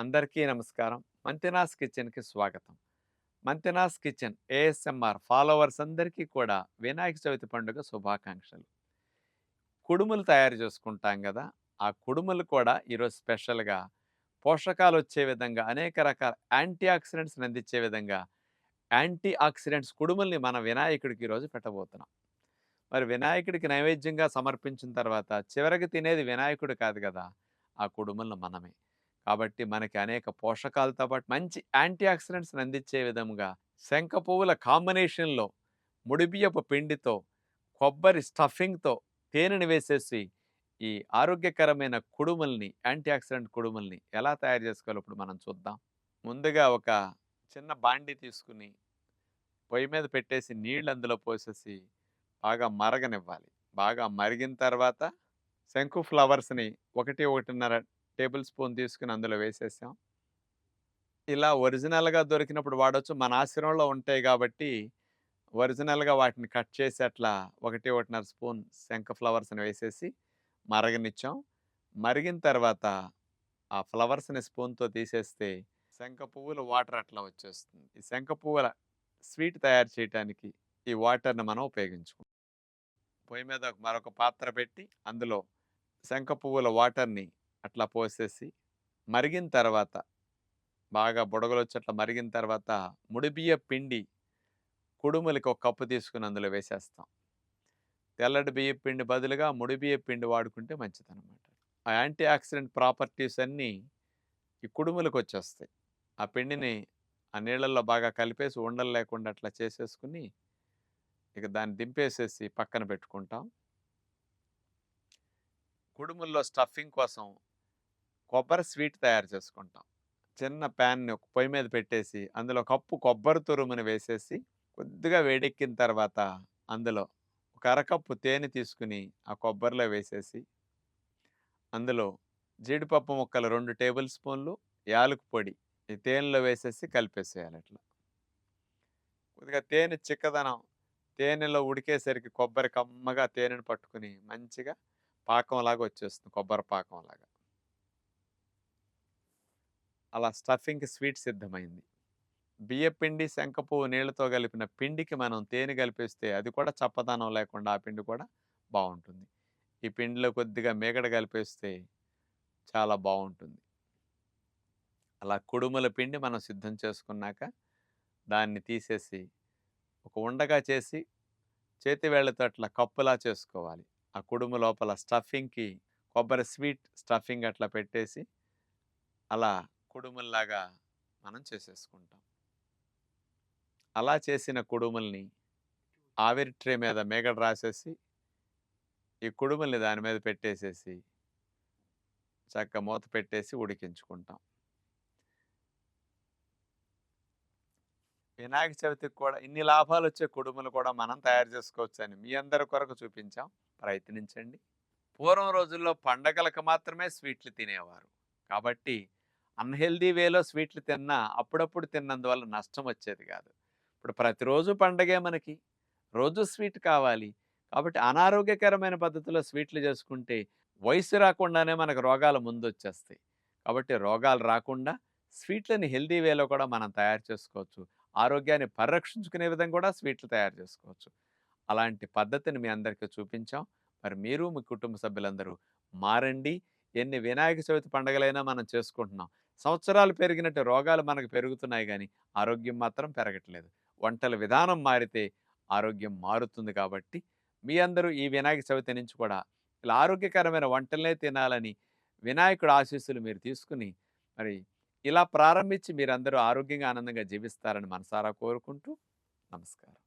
అందరికీ నమస్కారం. మంతెనాస్ కిచెన్కి స్వాగతం. మంతెనాస్ కిచెన్ ఏఎస్ఎంఆర్ ఫాలోవర్స్ అందరికీ కూడా వినాయక చవితి పండుగ శుభాకాంక్షలు. కుడుములు తయారు చేసుకుంటాం కదా ఆ కుడుములు కూడా ఈరోజు స్పెషల్గా పోషకాలు వచ్చే విధంగా అనేక రకాల యాంటీ ఆక్సిడెంట్స్ అందించే విధంగా యాంటీ ఆక్సిడెంట్స్ కుడుముల్ని మన వినాయకుడికి ఈరోజు పెట్టబోతున్నాం. మరి వినాయకుడికి నైవేద్యంగా సమర్పించిన తర్వాత చివరికి తినేది వినాయకుడు కాదు కదా ఆ కుడుములను మనమే. కాబట్టి మనకి అనేక పోషకాలతో పాటు మంచి యాంటీ ఆక్సిడెంట్స్ని అందించే విధంగా శంఖ పువ్వుల కాంబినేషన్లో ముడిబియ్యపు పిండితో కొబ్బరి స్టఫింగ్తో తేనెని వేసేసి ఈ ఆరోగ్యకరమైన కుడుముల్ని యాంటీ ఆక్సిడెంట్ కుడుముల్ని ఎలా తయారు చేసుకోవాలో ఇప్పుడు మనం చూద్దాం. ముందుగా ఒక చిన్న బాండి తీసుకుని పొయ్యి మీద పెట్టేసి నీళ్ళు అందులో పోసేసి బాగా మరగనివ్వాలి. బాగా మరిగిన తర్వాత శంకు ఫ్లవర్స్ని ఒకటి ఒకటిన్నర టేబుల్ స్పూన్ తీసుకుని అందులో వేసేసాం. ఇలా ఒరిజినల్గా దొరికినప్పుడు వాడవచ్చు మన ఆశ్రమంలో ఉంటాయి కాబట్టి ఒరిజినల్గా వాటిని కట్ చేసి అట్లా ఒకటి ఒకటిన్నర స్పూన్ శంఖ ఫ్లవర్స్ని వేసేసి మరగనిచ్చాం. మరిగిన తర్వాత ఆ ఫ్లవర్స్ని స్పూన్తో తీసేస్తే శంఖ పువ్వుల వాటర్ అట్లా వచ్చేస్తుంది. ఈ శంఖ పువ్వుల స్వీట్ తయారు చేయడానికి ఈ వాటర్ని మనం ఉపయోగించుకుంటాం. పొయ్యి మీద మరొక పాత్ర పెట్టి అందులో శంఖ పువ్వుల వాటర్ని అట్లా పోసేసి మరిగిన తర్వాత బాగా బుడగలు వచ్చి అట్లా మరిగిన తర్వాత ముడిబియ్య పిండి కుడుములకి ఒక కప్పు తీసుకుని అందులో వేసేస్తాం. తెల్లటి బియ్య పిండి బదులుగా ముడిబియ్య పిండి వాడుకుంటే మంచిదన్నమాట. ఆ యాంటీ ఆక్సిడెంట్ ప్రాపర్టీస్ అన్నీ ఈ కుడుములకు వచ్చేస్తాయి. ఆ పిండిని ఆ నీళ్ళల్లో బాగా కలిపేసి ఉండలు లేకుండా అట్లా చేసేసుకుని ఇక దాన్ని దింపేసేసి పక్కన పెట్టుకుంటాం. కుడుముల్లో స్టఫింగ్ కోసం కొబ్బరి స్వీట్ తయారు చేసుకుంటాం. చిన్న ప్యాన్ని ఒక పొయ్యి మీద పెట్టేసి అందులో కప్పు కొబ్బరి తురుముని వేసేసి కొద్దిగా వేడెక్కిన తర్వాత అందులో ఒక అరకప్పు తేనె తీసుకుని ఆ కొబ్బరిలో వేసేసి అందులో జీడిపప్పు ముక్కలు రెండు టేబుల్ స్పూన్లు యాలకు పొడి ఈ తేనెలో వేసేసి కలిపేసేయాలి అట్లా. కొద్దిగా తేనె చిక్కదనం తేనెలో ఉడికేసరికి కొబ్బరి కమ్మగా తేనెను పట్టుకుని మంచిగా పాకంలాగా వచ్చేస్తుంది కొబ్బరి పాకంలాగా. అలా స్టఫింగ్కి స్వీట్ సిద్ధమైంది. బియ్యపిండి శంఖపువ్వు నీళ్ళతో కలిపిన పిండికి మనం తేనె కలిపేస్తే అది కూడా చప్పదనం లేకుండా ఆ పిండి కూడా బాగుంటుంది ఈ పిండిలో కొద్దిగా మేగడ కలిపేస్తే చాలా బాగుంటుంది అలా కుడుముల పిండి మనం సిద్ధం చేసుకున్నాక దాన్ని తీసేసి ఒక ఉండగా చేసి చేతి వేళ్ళతో అట్లా కప్పులా చేసుకోవాలి. ఆ కుడుము లోపల స్టఫింగ్కి కొబ్బరి స్వీట్ స్టఫింగ్ అట్లా పెట్టేసి అలా కుడుముల్లాగా మనం చేసేసుకుంటాం. అలా చేసిన కుడుముల్ని ఆవిరి ట్రే మీద మేగడ రాసేసి ఈ కుడుముల్ని దాని మీద పెట్టేసేసి చక్క మూత పెట్టేసి ఉడికించుకుంటాం. వినాయక చవితికి కూడా ఇన్ని లాభాలు వచ్చే కుడుములు కూడా మనం తయారు చేసుకోవచ్చు అని మీ అందరి కొరకు చూపించాం. ప్రయత్నించండి. పూర్వం రోజుల్లో పండగలకు మాత్రమే స్వీట్లు తినేవారు. కాబట్టి అన్హెల్దీ వేలో స్వీట్లు తిన్నా అప్పుడప్పుడు తిన్నందువల్ల నష్టం వచ్చేది కాదు. ఇప్పుడు ప్రతిరోజు పండగే మనకి. రోజు స్వీట్ కావాలి. కాబట్టి అనారోగ్యకరమైన పద్ధతిలో స్వీట్లు చేసుకుంటే వయసు రాకుండానే మనకు రోగాలు ముందు వచ్చేస్తాయి కాబట్టి రోగాలు రాకుండా స్వీట్లని హెల్దీ వేలో కూడా మనం తయారు చేసుకోవచ్చు. ఆరోగ్యాన్ని పరిరక్షించుకునే విధంగా కూడా స్వీట్లు తయారు చేసుకోవచ్చు. అలాంటి పద్ధతిని మీ అందరికీ చూపించాం. మరి మీరు మీ కుటుంబ సభ్యులందరూ మారండి. ఎన్ని వినాయక చవితి పండుగలైనా మనం చేసుకుంటున్నాం. సంవత్సరాలు పెరిగినట్టు రోగాలు మనకు పెరుగుతున్నాయి కానీ ఆరోగ్యం మాత్రం పెరగట్లేదు. వంటల విధానం మారితే ఆరోగ్యం మారుతుంది కాబట్టి మీ అందరూ ఈ వినాయక చవితి నుంచి కూడా ఇలా ఆరోగ్యకరమైన వంటలనే తినాలని వినాయకుడు ఆశీస్సులు మీరు తీసుకుని మరి ఇలా ప్రారంభించి మీరందరూ ఆరోగ్యంగా ఆనందంగా జీవిస్తారని మనసారా కోరుకుంటూ నమస్కారం.